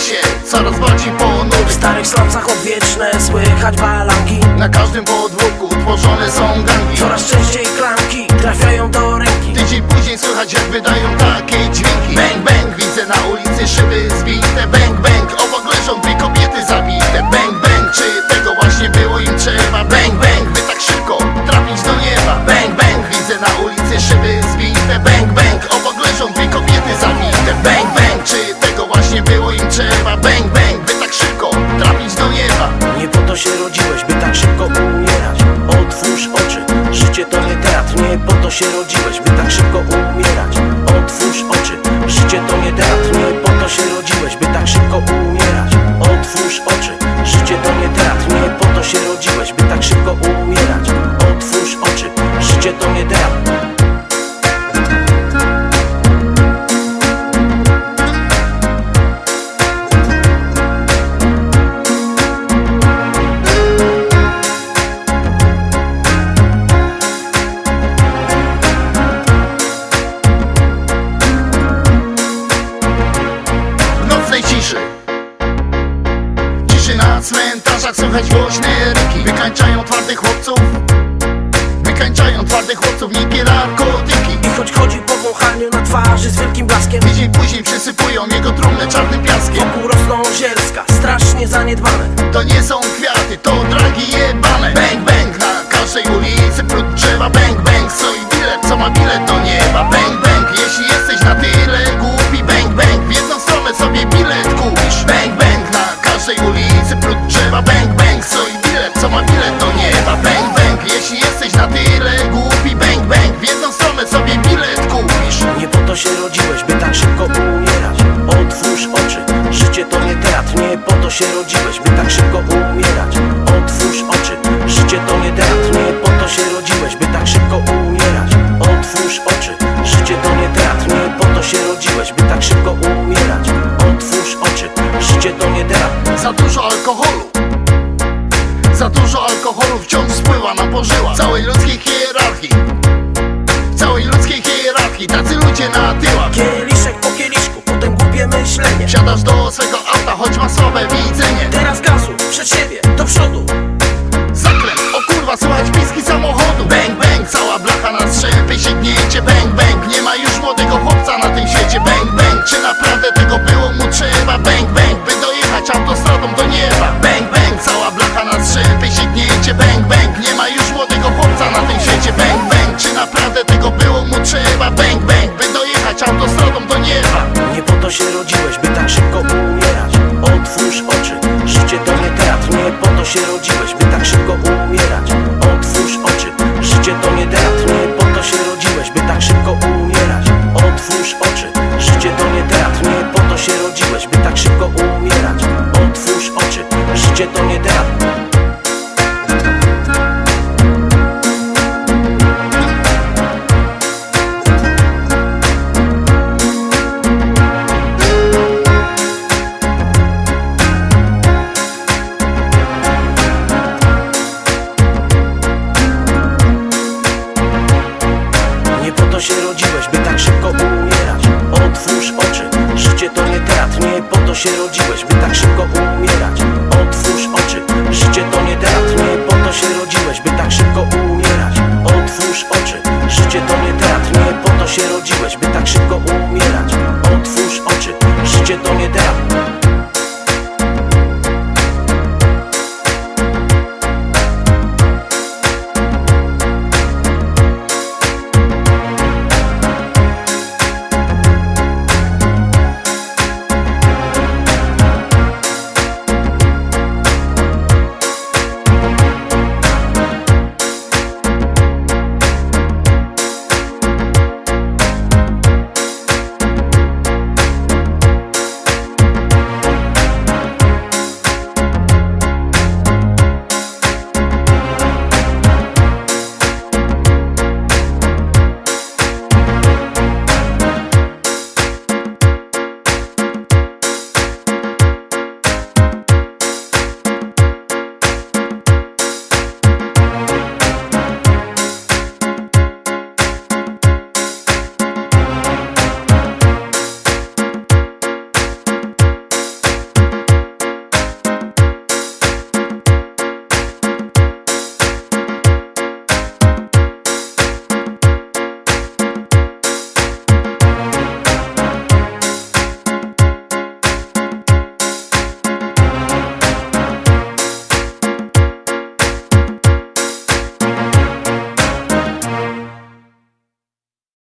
Się coraz bardziej W ponury starych slumsach odwieczne słychać balanki Na każdym podwórku tworzone są gangi. Coraz częściej klamki trafiają do ręki. Tydzień później słychać jak wydają takie dźwięki. Bang bang, teatr Nie po to się rodziłeś, by tak szybko umierać. Otwórz oczy, życie to nie teatr Nie po to się rodziłeś, by tak szybko umierać. Otwórz oczy, życie to nie teatr Nie po to się rodziłeś, by tak szybko umierać cmentarzach słychać głośne ryki. Wykańczają twardych chłopców. Wykańczają twardych chłopców nikie narkotyki. I choć chodzi po wąchaniu na twarzy z wielkim blaskiem Tydzień później przysypują jego trumnę czarnym piaskiem. Wokół rosną zielska, strasznie zaniedbane. To nie są kwiaty, to dragi jebane. Bang bang Całej ludzkiej hierarchii. Całej ludzkiej hierarchii. Tacy ludzie na tyłach. Kieliszek po kieliszku, potem głupie myślenie. Wsiadasz do swego auta, choć ma słabe widzenie. Teraz gazu, przed siebie, do przodu. Zakręt, o kurwa, słychać piski samochodu. Bang, bang, cała blacha na strzępy Sięgnięcie, bang, bang. Nie ma już młodego chłopca na tym świecie. Bang, bang, czy naprawdę życie po to się rodziłeś, by tak szybko umierać. Otwórz oczy, życie to nie teatr Nie po to się rodziłeś, by tak szybko umierać. Otwórz oczy, życie to nie teatr Nie po to się rodziłeś, by tak szybko umierać